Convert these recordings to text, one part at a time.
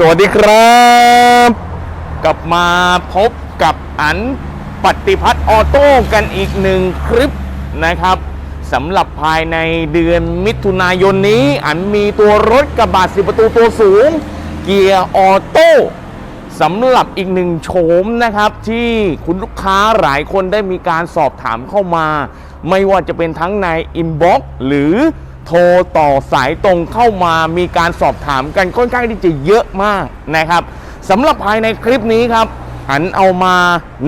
สวัสดีครับ กลับมาพบกับอันปฏิพัฒน์ออโต้กันอีกหนึ่งคลิปนะครับสำหรับภายในเดือนมิถุนายนนี้ อันมีตัวรถกระบะสิบประตูตัวสูง เกียร์ออโต้สำหรับอีกหนึ่งโฉมนะครับที่คุณลูกค้าหลายคนได้มีการสอบถามเข้ามา ไม่ว่าจะเป็นทั้งในอินบ็อกซ์หรือ โทรต่อสายตรงเข้ามามีการสอบถามกันค่อนข้างที่จะเยอะมากนะครับสำหรับภายในคลิปนี้ครับหันเอามา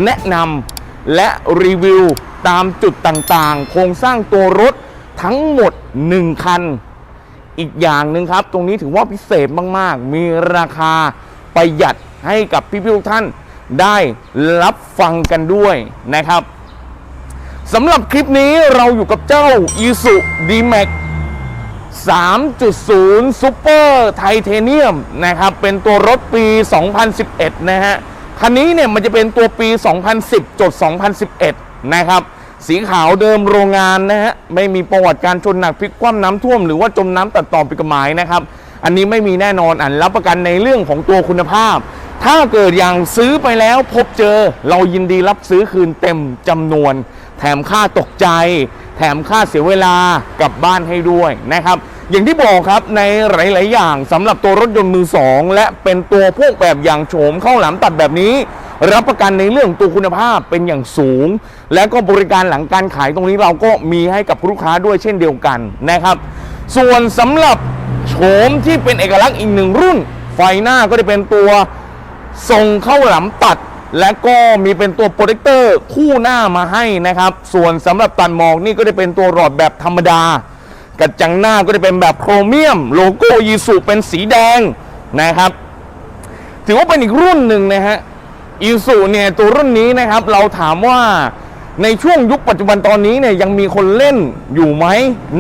แนะนำและรีวิวตามจุดต่างๆ โครงสร้างตัวรถทั้งหมด 1 คัน อีกอย่างหนึ่งครับ ตรงนี้ถือว่าพิเศษมากๆ มีราคาประหยัดให้กับพี่ๆทุกท่านได้รับฟังกันด้วยนะครับสำหรับคลิปนี้เราอยู่กับเจ้า i s u d m a x 3.0 Super Titanium นะครับ เป็นตัวรถปี 2011 นะฮะ คันนี้เนี่ยมันจะเป็นตัวปี 2010จด2011 นะครับ สีขาวเดิมโรงงานนะฮะ ไม่มีประวัติการชนหนักพลิกคว่ำน้ำท่วมหรือว่าจมน้ำตัดต่อผิกหมายนะครับ อันนี้ไม่มีแน่นอนอันรับประกันในเรื่องของตัวคุณภาพ ถ้าเกิดอย่างซื้อไปแล้วพบเจอ เรายินดีรับซื้อคืนเต็มจำนวน แถมค่าตกใจ แถมค่าเสียเวลากลับบ้านให้ด้วยนะครับ อย่างที่บอกครับในหลาย ๆ อย่างสำหรับตัวรถยนต์มือสองและเป็นตัวพวกแบบอย่างโฉมเข้าหลามตัดแบบนี้ รับประกันในเรื่องตัวคุณภาพเป็นอย่างสูง และก็บริการหลังการขายตรงนี้เราก็มีให้กับลูกค้าด้วยเช่นเดียวกันนะครับ ส่วนสำหรับโฉมที่เป็นเอกลักษณ์อีกหนึ่งรุ่น ไฟหน้าก็จะเป็นตัวทรงเข้าหลามตัด และก็มีเป็นตัวโปรเจคเตอร์คู่หน้ามาให้นะครับ ส่วนสำหรับตันหมอกนี่ก็จะเป็นตัวหลอดแบบธรรมดากระจังหน้าก็จะเป็นแบบโครเมียม โลโก้ยีสุเป็นสีแดงนะครับ ถือว่าเป็นอีกรุ่นหนึ่งนะฮะอีสุเนี่ยตัวรุ่นนี้นะครับเราถามว่าในช่วงยุคปัจจุบันตอนนี้เนี่ยยังมีคนเล่นอยู่ไหม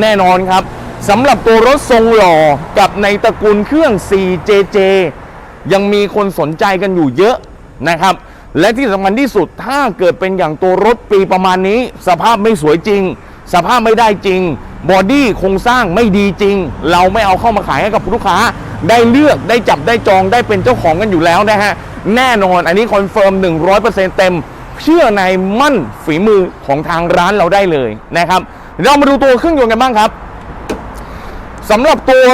แน่นอนครับสำหรับตัวรถทรงหล่อกับในตระกูลเครื่อง 4JJ ยังมีคนสนใจกันอยู่เยอะนะครับ และที่สำคัญที่สุดถ้าเกิดเป็นอย่างตัวรถปีประมาณนี้ สภาพไม่สวยจริง สภาพไม่ได้จริง บอดี้โครงสร้างไม่ดีจริง เราไม่เอาเข้ามาขายให้กับลูกค้า ได้เลือกได้จับได้จองได้เป็นเจ้าของกันอยู่แล้วนะฮะ แน่นอนอันนี้คอนเฟิร์ม 100%เต็ม เชื่อในมั่นฝีมือของทางร้านเราได้เลยนะครับ เรามาดูตัวเครื่องยนต์กันบ้างครับสำหรับตัว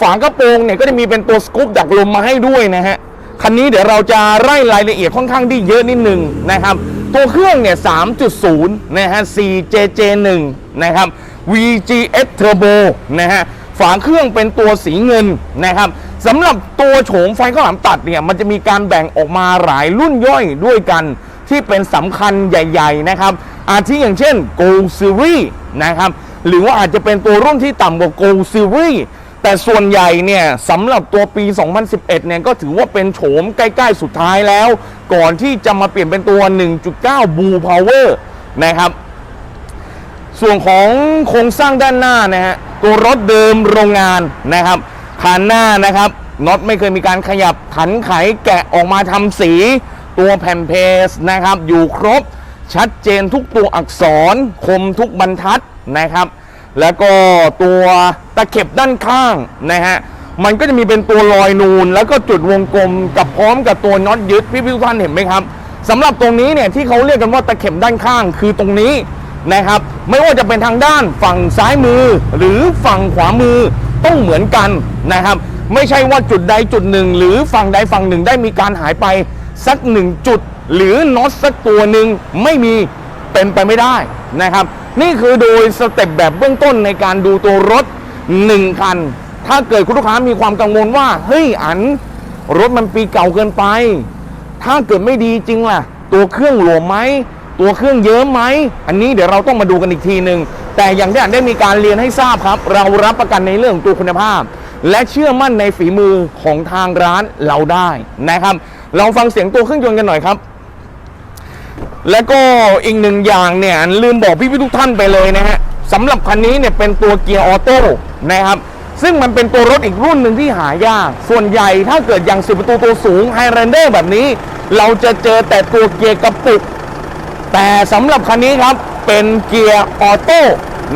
ฝากระโปรงเนี่ยก็จะมีเป็นตัวสกู๊ปดักลมมาให้ด้วยนะฮะ คันนี้เดี๋ยวเราจะไล่รายละเอียดค่อนข้างที่เยอะนิดนึงนะครับ ตัวเครื่องเนี่ย 3.0 นะฮะ 4JJ1 นะครับ VGS Turbo นะฮะ ฝาเครื่องเป็นตัวสีเงินนะครับสำหรับตัวโฉมไฟข้าวหลามตัดเนี่ย มันจะมีการแบ่งออกมาหลายรุ่นย่อยด้วยกันที่เป็นสำคัญใหญ่ ๆ นะครับ อาทิอย่างเช่น Gold Series นะครับ หรือว่าอาจจะเป็นตัวรุ่นที่ต่ำกว่า Gold Series แต่ส่วนใหญ่เนี่ยสำหรับตัวปี 2011 เนี่ยก็ถือว่าเป็นโฉมใกล้ๆสุดท้ายแล้ว ก่อนที่จะมาเปลี่ยนเป็นตัว 1.9 Blue Power นะครับ ส่วนของโครงสร้างด้านหน้านะฮะตัวรถเดิมโรงงานนะครับคานหน้านะครับน็อตไม่เคยมีการขยับขันไขแกะออกมาทำสี ตัวแผ่นเพสนะครับ อยู่ครบชัดเจนทุกตัวอักษรคมทุกบรรทัดนะครับ แล้วก็ตัว ตะเข็บด้านข้างนะฮะมันก็จะมีเป็นตัวลอยนูน แล้วก็จุดวงกลมกับพร้อมกับตัวน็อตยึดพี่พี่ทุกท่านเห็นไหมครับสำหรับตรงนี้เนี่ยที่เขาเรียกกันว่าตะเข็บด้านข้างคือตรงนี้นะครับไม่ว่าจะเป็นทางด้านฝั่งซ้ายมือ หรือฝั่งขวามือต้องเหมือนกันนะครับ ไม่ใช่ว่าจุดใดจุดหนึ่ง หรือฝั่งใดฝั่งหนึ่งได้มีการหายไปสักหนึ่งจุด หรือน็อตสักตัวหนึ่งไม่มีเป็นไปไม่ได้นะครับ นี่คือโดยสเต็ปแบบเบื้องต้นในการดูตัวรถ 1 คัน ถ้าเกิดคุณลูกค้ามีความกังวลว่า เฮ้ยอัน รถมันปีเก่าเกินไป ถ้าเกิดไม่ดีจริงล่ะ ตัวเครื่องหลวมไหม ตัวเครื่องเยิ้มไหม อันนี้เดี๋ยวเราต้องมาดูกันอีกทีหนึ่งแต่อย่างที่อ่านได้มีการเรียนให้ทราบครับ เรารับประกันในเรื่องตัวคุณภาพ และเชื่อมั่นในฝีมือของทางร้านเราได้นะครับลองฟังเสียงตัวเครื่องยนต์กันหน่อยครับแล้วก็อีกหนึ่งอย่างเนี่ยอันลืมบอกพี่พี่ทุกท่านไปเลยนะฮะ สำหรับคันนี้เนี่ยเป็นตัวเกียร์ออโต้นะครับ ซึ่งมันเป็นตัวรถอีกรุ่นหนึ่งที่หายาก ส่วนใหญ่ถ้าเกิดอย่างสิบประตูตัวสูงไฮ r รนเดอร์แบบนี้ เราจะเจอแต่ตัวเกียร์กระปุก แต่สำหรับคันนี้ครับเป็นเกียร์ออโต้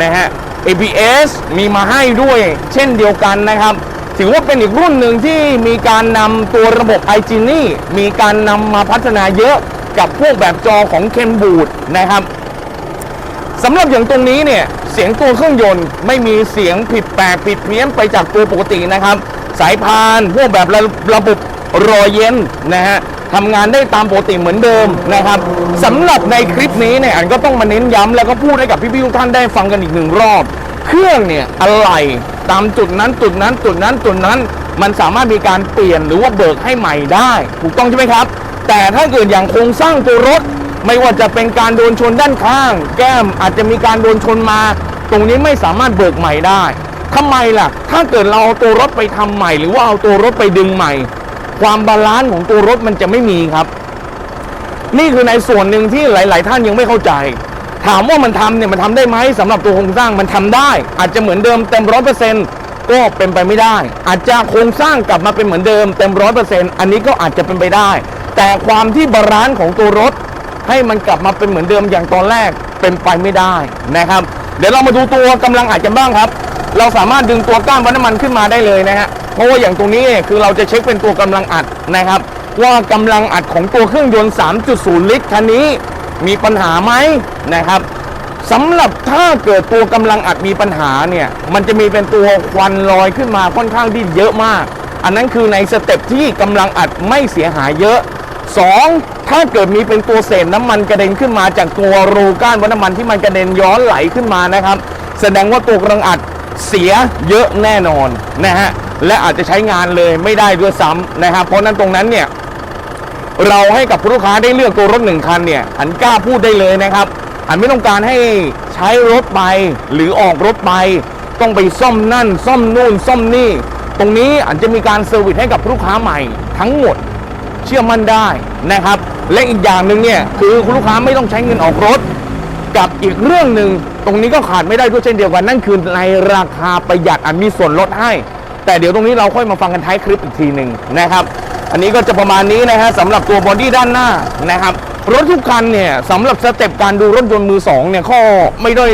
นะฮะ ABS มีมาให้ด้วยเช่นเดียวกันนะครับถือว่าเป็นอีกรุ่นหนึ่งที่มีการนำตัวระบบ i g นี่มีการนำมาพัฒนาเยอะกับพวกแบบจอของเคนบูดนะครับ สำหรับอย่างตรงนี้เนี่ยเสียงตัวเครื่องยนต์ไม่มีเสียงผิดแปลกผิดเพี้ยนไปจากตัวปกตินะครับ สายพานพวกแบบระระบบรอยเย็นนะฮะทำงานได้ตามปกติเหมือนเดิมนะครับสำหรับในคลิปนี้เนี่ยอันก็ต้องมาเน้นย้ำแล้วก็พูดให้กับพี่ๆทุกท่านได้ฟังกันอีกหนึ่งรอบ เครื่องเนี่ยอะไรตามจุดนั้นจุดนั้นจุดนั้นจุดนั้น มันสามารถมีการเปลี่ยนหรือว่าเบิกให้ใหม่ได้ ถูกต้องใช่ไหมครับ แต่ถ้าเกิดอย่างโครงสร้างตัวรถ ไม่ว่าจะเป็นการโดนชนด้านข้าง แก้มอาจจะมีการโดนชนมา ตรงนี้ไม่สามารถเบิกใหม่ได้ทำไมล่ะ ถ้าเกิดเราเอาตัวรถไปทำใหม่ หรือว่าเอาตัวรถไปดึงใหม่ ความบาลานซ์ของตัวรถมันจะไม่มีครับ นี่คือในส่วนหนึ่งที่หลาย ๆ ท่านยังไม่เข้าใจ ถามว่ามันทำเนี่ยมันทำได้ไหมสำหรับตัวโครงสร้างมันทำได้ อาจจะเหมือนเดิมเต็มร้อยเปอร์เซ็นต์ก็เป็นไปไม่ได้ อาจจะโครงสร้างกลับมาเป็นเหมือนเดิมเต็มร้อยเปอร์เซ็นต์อันนี้ก็อาจจะเป็นไปได้ แต่ความที่บาลานซ์ของตัวรถ ให้มันกลับมาเป็นเหมือนเดิมอย่างตอนแรกเป็นไปไม่ได้นะครับ เดี๋ยวเรามาดูตัวกำลังอัดกันบ้างครับ เราสามารถดึงตัวก้านวัดน้ำมันขึ้นมาได้เลยนะฮะเพราะว่าอย่างตรงนี้คือเราจะเช็คเป็นตัวกำลังอัดนะครับ ว่ากำลังอัดของตัวเครื่องยนต์ 3.0 ลิตรคันนี้มีปัญหาไหมนะครับสำหรับถ้าเกิดตัวกำลังอัดมีปัญหาเนี่ยมันจะมีเป็นตัวควันลอยขึ้นมาค่อนข้างที่เยอะมาก อันนั้นคือในสเต็ปที่กำลังอัดไม่เสียหายเยอะ 2. ถ้าเกิดมีเป็นตัวเศษน้ำมันกระเด็นขึ้นมาจากตัวรูก้านวัน้ำมันที่มันกระเด็นย้อนไหลขึ้นมานะครับ แสดงว่าตัวกำลังอัดเสียเยอะแน่นอนนะฮะและอาจจะใช้งานเลยไม่ได้ด้วยซ้ำนะครับ เพราะฉะนั้นตรงนั้นเนี่ยเราให้กับผู้ลูกค้าได้เลือกตัวรถหนึ่งคันเนี่ยอันกล้าพูดได้เลยนะครับ อันไม่ต้องการให้ใช้รถไปหรือออกรถไป ต้องไปซ่อมนั่น ซ่อมนู่นซ่อมนี่ ตรงนี้อันจะมีการเซอร์วิสให้กับลูกค้าใหม่ทั้งหมด เชื่อมั่นได้นะครับ และอีกอย่างหนึ่งเนี่ยคือคุณลูกค้าไม่ต้องใช้เงินออกรถ กับอีกเรื่องหนึ่งตรงนี้ก็ขาดไม่ได้ด้วยเช่นเดียวกันนั่นคือในราคาประหยัดอันมีส่วนลดให้ แต่เดี๋ยวตรงนี้เราค่อยมาฟังกันท้ายคลิปอีกทีหนึ่งนะครับอันนี้ก็จะประมาณนี้นะฮะสำหรับตัวบอดี้ด้านหน้านะครับรถทุกคันเนี่ยสำหรับสเต็ปการดูรถยนต์มือสองเนี่ยข้อไม่ได้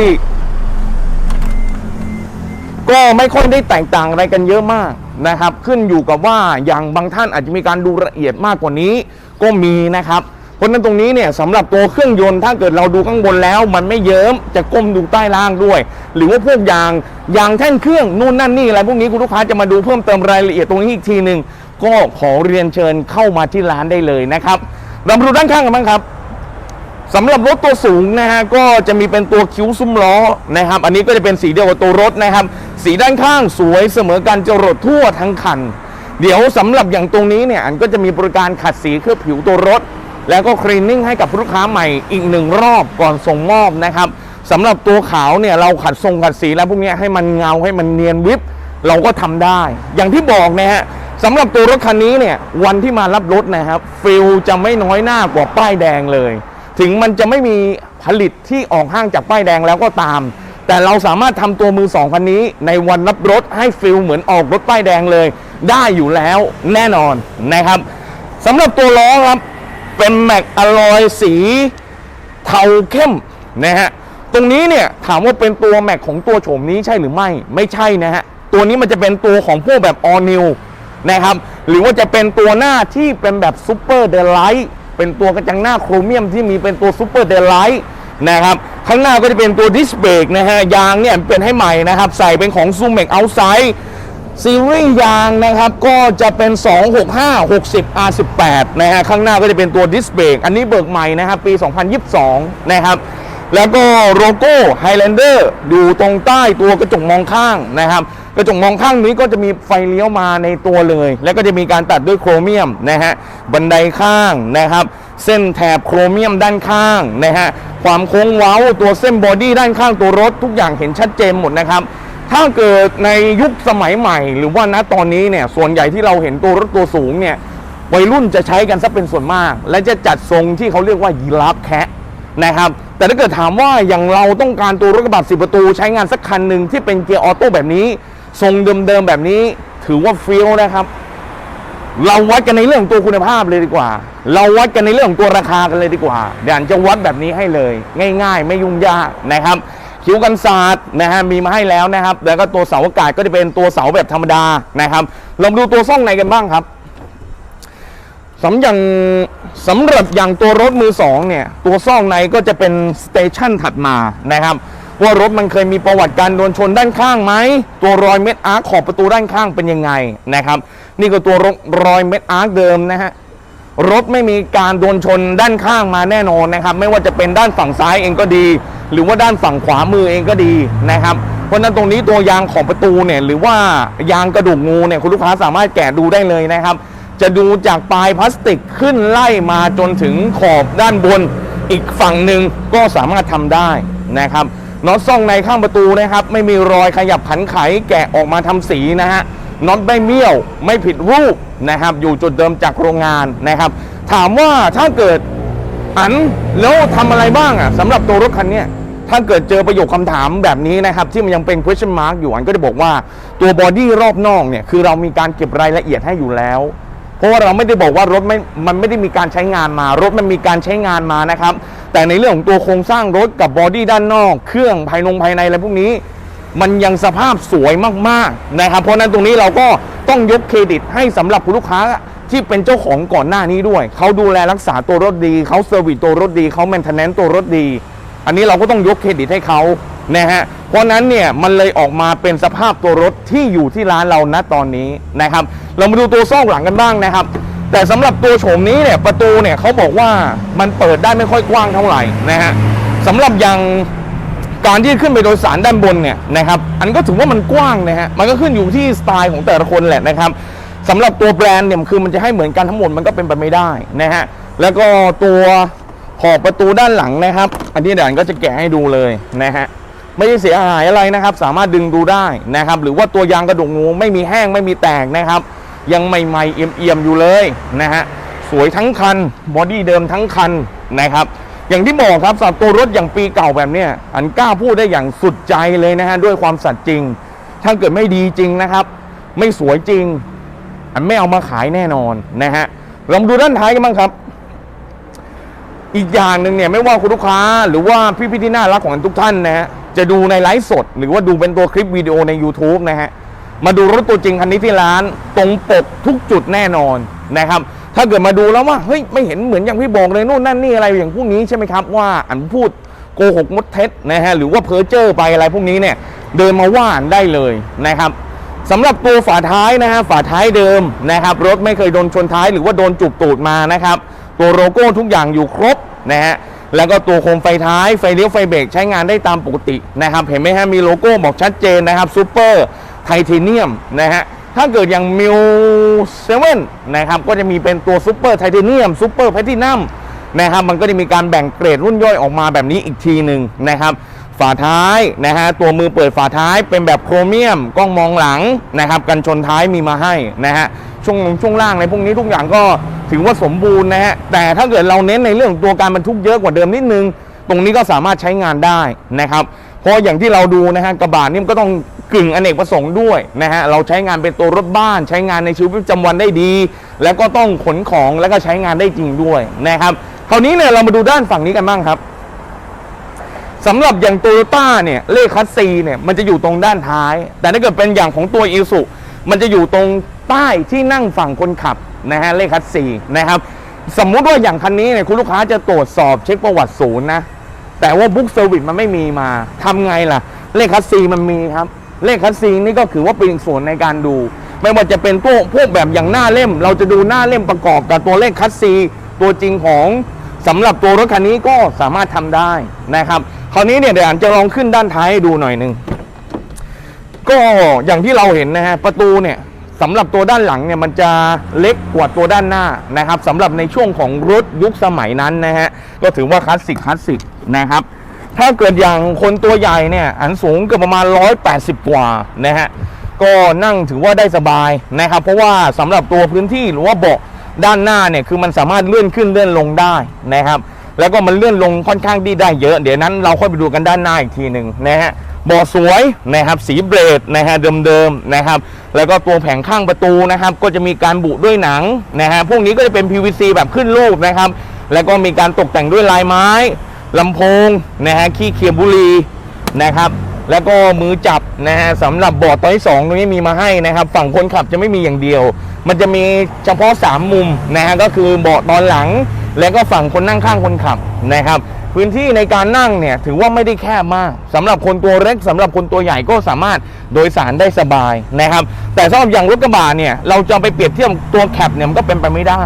ก็ไม่ค่อยได้แตกต่างอะไรกันเยอะมาก นะครับ ขึ้นอยู่กับว่าอย่างบางท่านอาจจะมีการดูละเอียดมากกว่านี้ก็มีนะครับเพราะนั้นตรงนี้เนี่ยสำหรับตัวเครื่องยนต์ถ้าเกิดเราดูข้างบนแล้ว มันไม่เยิ้มจะก้มดูใต้ล่างด้วย หรือว่าพวกยางยางแท่นเครื่องนู่นนั่นนี่อะไรพวกนี้คุณลูกค้าจะมาดูเพิ่มเติมรายละเอียดตรงนี้อีกทีหนึ่งก็ขอเรียนเชิญเข้ามาที่ร้านได้เลยนะครับเรามาดูด้านข้างกันบ้างครับ สำหรับรถตัวสูงนะฮะก็จะมีเป็นตัวคิ้วซุ้มล้อนะครับ อันนี้ก็จะเป็นสีเดียวกับตัวรถนะครับ สีด้านข้างสวยเสมอกันจรดทั่วทั้งคัน เดี๋ยวสำหรับอย่างตรงนี้เนี่ยอันก็จะมีบริการขัดสีเคลือบผิวตัวรถ แล้วก็คลีนนิ่งให้กับลูกค้าใหม่อีกหนึ่งรอบก่อนส่งมอบนะครับสำหรับตัวขาวเนี่ยเราขัดทรงขัดสีแล้วพวกนี้ให้มันเงาให้มันเนียนวิบเราก็ทำได้ อย่างที่บอกนะฮะสำหรับตัวรถคันนี้เนี่ยวันที่มารับรถนะครับฟิลจะไม่น้อยหน้ากว่าป้ายแดงเลย ถึงมันจะไม่มีผลิตที่ออกห้างจากป้ายแดงแล้วก็ตาม แต่เราสามารถทำตัวมือสองคันนี้ ในวันรับรถให้ฟิลเหมือนออกรถป้ายแดงเลย ได้อยู่แล้วแน่นอนนะครับสำหรับตัวล้อครับเป็นแม็กอะลอยสีเทาเข้มนะฮะตรงนี้เนี่ยถามว่าเป็นตัวแม็กของตัวโฉมนี้ใช่หรือไม่ไม่ใช่นะฮะตัวนี้มันจะเป็นตัวของพวกแบบ all new นะครับหรือว่าจะเป็นตัวหน้าที่เป็นแบบซูเปอร์เดลไลท์ เป็นตัวกระจังหน้าโครเมียมที่มีเป็นตัวซูเปอร์เดลไลท์นะครับข้างหน้าก็จะเป็นตัวดิสเบรกนะฮะยางเนี่ยเป็นให้ใหม่นะครับ ใส่เป็นของซูเมกเอาไซด์ซีรีส์ยางนะครับก็จะเป็น 265 60 R18 นะฮะข้างหน้าก็จะเป็นตัวดิสเบรกอันนี้เบิกใหม่นะครับปี 2022 นะครับ แล้วก็โลโก้ Highlander อยู่ตรงใต้ตัวกระจกมองข้างนะครับ กระจกมองข้างนี้ก็จะมีไฟเลี้ยวมาในตัวเลย แล้วก็จะมีการตัดด้วยโครเมียมนะฮะบันไดข้างนะครับ เส้นแถบโครเมียมด้านข้างนะฮะความโค้งเว้าตัวเส้นบอดี้ด้านข้างตัวรถทุกอย่างเห็นชัดเจนหมดนะครับถ้าเกิดในยุคสมัยใหม่ หรือว่าณตอนนี้เนี่ยส่วนใหญ่ที่เราเห็นตัวรถตัวสูงเนี่ยวัยรุ่นจะใช้กันซะเป็นส่วนมาก และจะจัดทรงที่เขาเรียกว่ายีราฟแคะ นะครับ แต่ถ้าเกิดถามว่าอย่างเราต้องการตัวรถกระบะสิประตูใช้งานสักคันหนึ่งที่เป็นเกียร์ออโต้แบบนี้ ทรงเดิมๆแบบนี้ถือว่าเฟี้ยวนะครับ เราวัดกันในเรื่องของตัวคุณภาพเลยดีกว่า เราวัดกันในเรื่องของตัวราคากันเลยดีกว่าเดี๋ยวจะวัดแบบนี้ให้เลย ง่าย ๆ ไม่ยุ่งยากนะครับคิ้วกันศาสตร์นะฮะมีมาให้แล้วนะครับ แล้วก็ตัวเสาอากาศก็จะเป็นตัวเสาแบบธรรมดานะครับลองดูตัวซ่องในกันบ้างครับ สำอย่างสำหรับอย่างตัวรถมือสองเนี่ย ตัวซ่องในก็จะเป็นสเตชันถัดมานะครับ ว่ารถมันเคยมีประวัติการโดนชนด้านข้างไหม ตัวรอยเม็ดอาร์คขอบประตูด้านข้างเป็นยังไงนะครับ นี่ก็ตัวรรอยเม็ดอาร์คเดิมนะฮะรถไม่มีการโดนชนด้านข้างมาแน่นอนนะครับ ไม่ว่าจะเป็นด้านฝั่งซ้ายเองก็ดี หรือว่าด้านฝั่งขวามือเองก็ดีนะครับ เพราะฉะนั้นตรงนี้ตัวยางของประตูเนี่ยหรือว่ายางกระดูกงูเนี่ยคุณลูกค้าสามารถแกะดูได้เลยนะครับ จะดูจากปลายพลาสติกขึ้นไล่มาจนถึงขอบด้านบน อีกฝั่งหนึ่งก็สามารถทำได้นะครับน็อตซ่องในข้างประตูนะครับ ไม่มีรอยขยับขันไขแกะออกมาทำสีนะฮะน็อตไม่เมี่ยวไม่ผิดรูปนะครับ อยู่จุดเดิมจากโรงงานนะครับ ถามว่าถ้าเกิดอันแล้วทำอะไรบ้างอะสำหรับตัวรถคันนี้ถ้าเกิดเจอประโยคคำถามแบบนี้นะครับ ที่มันยังเป็น question mark อยู่อันก็จะบอกว่าตัวบอดี้รอบนอกเนี่ยคือเรามีการเก็บรายละเอียดให้อยู่แล้ว เพราะว่าเราไม่ได้บอกว่ารถไม่มันไม่ได้มีการใช้งานมา รถมันมีการใช้งานมานะครับ แต่ในเรื่องของตัวโครงสร้างรถกับบอดี้ด้านนอก เครื่องภายนงภายในอะไรพวกนี้มันยังสภาพสวยมากๆนะครับ เพราะนั้นตรงนี้เราก็ต้องยกเครดิตให้สำหรับคุณลูกค้าที่เป็นเจ้าของก่อนหน้านี้ด้วย เขาดูแลรักษาตัวรถดี เขาเซอร์วิสตัวรถดี เขาแมนเทนแนนต์ตัวรถดี อันนี้เราก็ต้องยกเครดิตให้เขานะฮะ เพราะนั้นเนี่ยมันเลยออกมาเป็นสภาพตัวรถที่อยู่ที่ร้านเราณตอนนี้นะครับ เรามาดูตัวซ่องหลังกันบ้างนะครับ แต่สำหรับตัวโฉมนี้เนี่ยประตูเนี่ยเขาบอกว่ามันเปิดได้ไม่ค่อยกว้างเท่าไหร่นะฮะสำหรับอย่างการที่ขึ้นไปโดยสารด้านบนเนี่ยนะครับอันก็ถือว่ามันกว้างนะฮะมันก็ขึ้นอยู่ที่สไตล์ของแต่ละคนแหละนะครับสำหรับตัวแบรนด์เนี่ยคือมันจะให้เหมือนกันทั้งหมดมันก็เป็นไปไม่ได้นะฮะแล้วก็ตัวขอบประตูด้านหลังนะครับ อันนี้เดี๋ยวอันก็จะแกะให้ดูเลยนะฮะ ไม่ได้เสียหายอะไรนะครับ สามารถดึงดูได้นะครับ หรือว่าตัวยางกระดูกงูไม่มีแห้งไม่มีแตกนะครับ ยังใหม่ๆเอี่ยมๆอยู่เลยนะฮะสวยทั้งคันบอดี้เดิมทั้งคันนะครับ อย่างที่บอกครับสำหรับตัวรถอย่างปีเก่าแบบเนี้ยอันกล้าพูดได้อย่างสุดใจเลยนะฮะด้วยความสัตย์จริง ถ้าเกิดไม่ดีจริงนะครับ ไม่สวยจริง อันไม่เอามาขายแน่นอนนะฮะลองดูด้านท้ายกันบ้างครับ อีกอย่างหนึ่งเนี่ยไม่ว่าคุณลูกค้าหรือว่าพี่ๆที่น่ารักของทุกท่านนะฮะ จะดูในไลฟ์สด หรือว่าดูเป็นตัวคลิปวิดีโอใน YouTube นะฮะ มาดูรถตัวจริงคันนี้ที่ร้านตรงปกทุกจุดแน่นอนนะครับ ถ้าเกิดมาดูแล้วว่าเฮ้ยไม่เห็นเหมือนอย่างที่บอกเลยนู่นนั่นนี่อะไรอย่างพวกนี้ใช่ไหมครับว่าอันพูดโกหกมดเท็จนะฮะหรือว่าเพ้อเจ้อไปอะไรพวกนี้เนี่ยเดินมาว่านได้เลยนะครับสำหรับตัวฝาท้ายนะฮะฝาท้ายเดิมนะครับ รถไม่เคยโดนชนท้ายหรือว่าโดนจุกตูดมานะครับ ตัวโลโก้ทุกอย่างอยู่ครบนะฮะ แล้วก็ตัวโคมไฟท้ายไฟเลี้ยวไฟเบรกใช้งานได้ตามปกตินะครับ เห็นไหมฮะมีโลโก้บอกชัดเจนนะครับซูเปอร์ไทเทเนียมนะฮะถ้าเกิดอย่างมิวเซเว่นนะครับก็จะมีเป็นตัวซูเปอร์ไทเทเนียมซูเปอร์แพทินัมนะครับมันก็จะมีการแบ่งเกรดรุ่นย่อยออกมาแบบนี้อีกทีหนึ่งนะครับฝาท้ายนะฮะตัวมือเปิดฝาท้ายเป็นแบบโครเมียมกล้องมองหลังนะครับกันชนท้ายมีมาให้นะฮะช่วงช่วงล่างในพวกนี้ทุกอย่างก็ ถือว่าสมบูรณ์นะฮะแต่ถ้าเกิดเราเน้นในเรื่องตัวการบรรทุกเยอะกว่าเดิมนิดนึง ตรงนี้ก็สามารถใช้งานได้นะครับเพราะอย่างที่เราดูนะฮะกระบะนี่มันก็ต้องกึ่งอเนกประสงค์ด้วยนะฮะเราใช้งานเป็นตัวรถบ้านใช้งานในชีวิตประจำวันได้ดี แล้วก็ต้องขนของแล้วก็ใช้งานได้จริงด้วยนะครับคราวนี้เนี่ยเรามาดูด้านฝั่งนี้กันบ้างครับสำหรับอย่างโตโยต้าเนี่ยเลขคัสซีเนี่ยมันจะอยู่ตรงด้านท้าย แต่ถ้าเกิดเป็นอย่างของตัวอีสุมันจะอยู่ตรงใต้ที่นั่งฝั่งคนขับ นะฮะเลขคัสซีนะครับสมมุติว่าอย่างคันนี้เนี่ยคุณลูกค้าจะตรวจสอบเช็คประวัติศูนย์นะ แต่ว่าบุ๊กเซอร์วิสมันไม่มีมาทำไงล่ะ เลขคัสซีมันมีครับ เลขคัสซีนี่ก็ถือว่าเป็นส่วนในการดู ไม่ว่าจะเป็นพวกพวกแบบอย่างหน้าเล่ม เราจะดูหน้าเล่มประกอบกับตัวเลขคัสซีตัวจริงของสำหรับตัวรถคันนี้ก็สามารถทำได้นะครับคราวนี้เนี่ยเดี๋ยวอันจะลองขึ้นด้านท้ายให้ดูหน่อยหนึ่งก็อย่างที่เราเห็นนะฮะประตูเนี่ย สำหรับตัวด้านหลังเนี่ยมันจะเล็กกว่าตัวด้านหน้านะครับสำหรับในช่วงของรถยุคสมัยนั้นนะฮะก็ถือว่าคลาสสิกคลาสสิกนะครับถ้าเกิดอย่างคนตัวใหญ่เนี่ยอันสูงเกือบประมาณ 180 กว่านะฮะก็นั่งถือว่าได้สบายนะครับเพราะว่าสำหรับตัวพื้นที่หรือว่าเบาะด้านหน้าเนี่ยคือมันสามารถเลื่อนขึ้นเลื่อนลงได้นะครับ แล้วก็มันเลื่อนลงค่อนข้างที่ได้เยอะ เดี๋ยวนั้นเราค่อยไปดูกันด้านหน้าอีกทีหนึ่งนะฮะ บาะสวยนะครับสีเบรดนะฮะเดิมๆนะครับแล้วก็ตัวแผงข้างประตูนะครับก็จะมีการบุด้วยหนังนะฮะพวกนี้ก็จะเป็น PVC แบบขึ้นรูปนะครับแล้วก็มีการตกแต่งด้วยลายไม้ลำโพงนะฮะขี้เคียบบุหรีนะครับแล้วก็มือจับนะฮะสำหรับเบาะตัวที่สองตรงนี้มีมาให้นะครับ ฝั่งคนขับจะไม่มีอย่างเดียว มันจะมีเฉพาะ 3 มุมนะฮะก็คือเบาะตอนหลัง แล้วก็ฝั่งคนนั่งข้างคนขับนะครับ พื้นที่ในการนั่งเนี่ยถือว่าไม่ได้แคบมากสำหรับคนตัวเล็กสำหรับคนตัวใหญ่ก็สามารถโดยสารได้สบายนะครับ แต่สำหรับอย่างรถกระบะเนี่ยเราจะไปเปรียบเทียบตัวแคปเนี่ยมันก็เป็นไปไม่ได้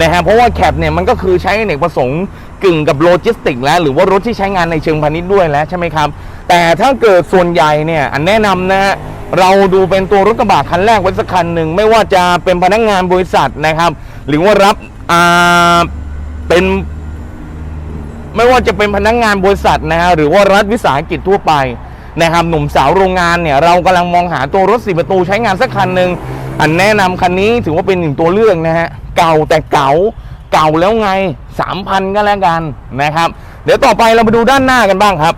นะฮะเพราะว่าแคปเนี่ยมันก็คือใช้อเนประสงค์กึ่งกับโลจิสติก แล้วหรือว่ารถที่ใช้งานในเชิงพาณิชย์ด้วยแล้วใช่ไหมครับ แต่ถ้าเกิดส่วนใหญ่เนี่ยอันแนะนำนะฮะเราดูเป็นตัวรถกระบะคันแรกไว้สักคันหนึ่งไม่ว่าจะเป็นพนักงานบริษัทนะครับ หรือว่ารับอ่าเป็น ไม่ว่าจะเป็นพนักงานบริษัทนะฮะหรือว่ารัฐวิสาหกิจทั่วไปนะครับหนุ่มสาวโรงงานเนี่ยเรากำลังมองหาตัวรถสี่ประตูใช้งานสักคันหนึ่งอันแนะนำคันนี้ถือว่าเป็นหนึ่งตัวเลือกนะฮะเก่าแต่เก่าเก่าแล้วไง 3,000 ก็แล้วกันนะครับ เดี๋ยวต่อไปเรามาดูด้านหน้ากันบ้างครับ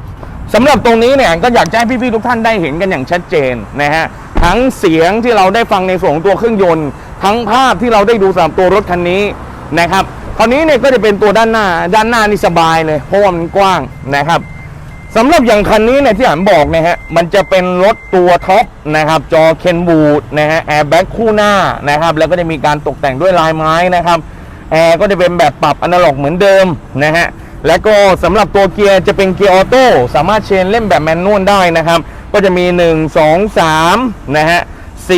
สำหรับตรงนี้เนี่ยก็อยากให้พี่ๆทุกท่านได้เห็นกันอย่างชัดเจนนะฮะทั้งเสียงที่เราได้ฟังในส่วนของตัวเครื่องยนต์ ทั้งภาพที่เราได้ดูสำหรับตัวรถคันนี้นะครับ คราวนี้เนี่ยก็จะเป็นตัวด้านหน้า ด้านหน้านี่สบายเลย เพราะว่ามันกว้างนะครับสำหรับอย่างคันนี้เนี่ยที่อ่านบอกนะฮะมันจะเป็นรถตัวท็อปนะครับจอเคนบูดนะฮะแอร์แบ็กคู่หน้านะครับแล้วก็จะมีการตกแต่งด้วยลายไม้นะครับแอร์ก็จะเป็นแบบปรับอนาล็อกเหมือนเดิมนะฮะแล้วก็สำหรับตัวเกียร์จะเป็นเกียร์ออโต้สามารถเชนเล่นแบบแมนนวลได้นะครับ ก็จะมี 1 2 3นะฮะ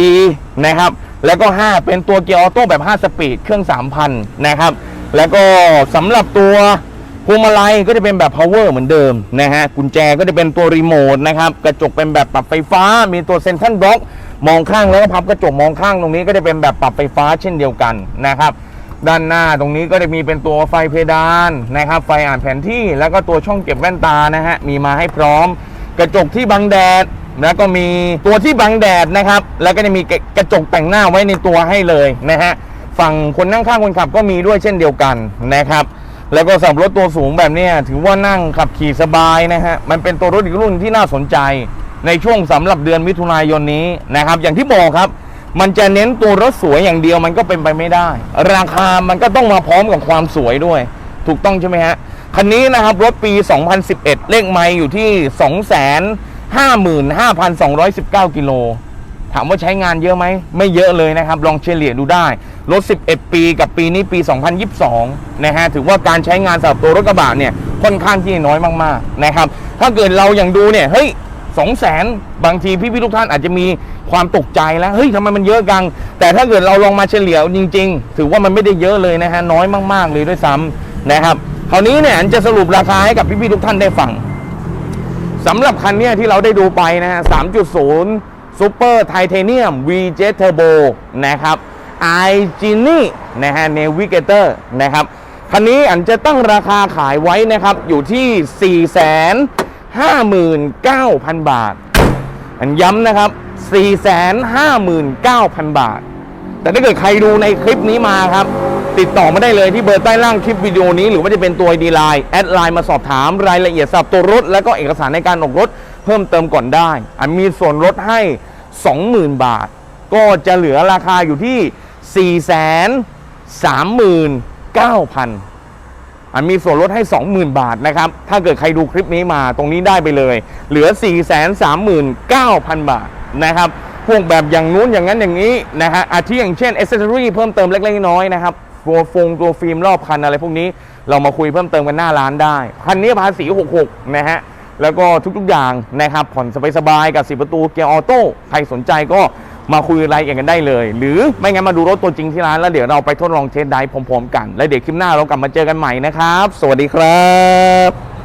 4นะครับแล้วก็ 5 เป็นตัวเกียร์ออโต้แบบ 5 สปีดเครื่อง 3,000 นะครับ แล้วก็สำหรับตัวพวงมาลัยก็จะเป็นแบบ power เหมือนเดิมนะฮะกุญแจก็จะเป็นตัวรีโมทนะครับกระจกเป็นแบบปรับไฟฟ้า มีตัวเซนทรัลบล็อกมองข้างแล้วก็พับกระจกมองข้างตรงนี้ก็จะเป็นแบบปรับไฟฟ้าเช่นเดียวกันนะครับด้านหน้าตรงนี้ก็จะมีเป็นตัวไฟเพดานนะครับ ไฟอ่านแผนที่แล้วก็ตัวช่องเก็บแว่นตานะฮะมีมาให้พร้อม กระจกที่บังแดดแล้วก็มีตัวที่บังแดดนะครับ แล้วก็จะมีกระจกแต่งหน้าไว้ในตัวให้เลยนะฮะ ฝั่งคนนั่งข้างคนขับก็มีด้วยเช่นเดียวกันนะครับ แล้วก็สำหรับรถตัวสูงแบบนี้ถือว่านั่งขับขี่สบายนะฮะมันเป็นตัวรถอีกรุ่นที่น่าสนใจ ในช่วงสำหรับเดือนมิถุนายนนี้นะครับ อย่างที่บอกครับ มันจะเน้นตัวรถสวยอย่างเดียวมันก็เป็นไปไม่ได้ ราคามันก็ต้องมาพร้อมกับความสวยด้วย ถูกต้องใช่ไหมฮะคันนี้นะครับรถปี 2011 เลขไมล์อยู่ที่ 255,219 กิโลถามว่าใช้งานเยอะไหม ไม่เยอะเลยนะครับ ลองเฉลี่ยดูได้ รถ 11 ปีกับปีนี้ปี 2022 นะฮะ ถือว่าการใช้งานสำหรับตัวรถกระบะเนี่ยค่อนข้างที่น้อยมากๆนะครับ ถ้าเกิดเราอย่างดูเนี่ย เฮ้ย2 0 0 0 0 0บางทีพี่ๆทุกท่านอาจจะมีความตกใจแล้วเฮ้ยทำไมมันเยอะกัง แต่ถ้าเกิดเราลองมาเฉลี่ยจริง ๆ ถือว่ามันไม่ได้เยอะเลยนะฮะน้อยมาก ๆ เลยด้วยซ้ำนะครับคราวนี้เนี่ยจะสรุปราคาให้กับพี่ๆทุกท่านได้ฟังสำหรับคันเนี้ยที่เราได้ดูไปนะฮะ3.0 Super Titanium VJ Turbo นะครับ i g e n i นะฮะ Navigator นะครับคันนี้อันจะตั้งราคาขายไว้นะครับ อยู่ที่ 459,000 บาท อันย้ำนะครับ 459,000 บาท แต่ถ้าเกิดใครดูในคลิปนี้มาครับ ติดต่อมาได้เลยที่เบอร์ใต้ล่างคลิปวิดีโอนี้ หรือว่าจะเป็นตัว ID Line แอดไลน์มาสอบถามรายละเอียดสับตัวรถ และก็เอกสารในการออกรถเพิ่มเติมก่อนได้อันมีส่วนลดให้ 20,000 บาท ก็จะเหลือราคาอยู่ที่ 439,000อันมีส่วนลดให้ 20,000 บาทนะครับ ถ้าเกิดใครดูคลิปนี้มาตรงนี้ได้ไปเลย เหลือ 439,000 บาทนะครับ พวกแบบอย่างนู้นอย่างนั้นอย่างนี้นะฮะอาทิอย่างเช่น a อ c e s s o r y เพิ่มเติมเล็กๆน้อยๆนะครับตัวฟงตัวฟิล์มรอบคันอะไรพวกนี้เรามาคุยเพิ่มเติมกันหน้าร้านได้ คันนี้ภาษี 66 นะฮะ แล้วก็ทุกๆอย่างนะครับ ผ่อนสบายๆกับสีประตูเกียร์ออโต้ ใครสนใจก็ มาคุยรายละเอียดกันได้เลย หรือไม่งั้นมาดูรถตัวจริงที่ร้านแล้วเดี๋ยวเราไปทดลองเทสได้พร้อมๆกัน แล้วเดี๋ยวคลิปหน้าเรากลับมาเจอกันใหม่นะครับ สวัสดีครับ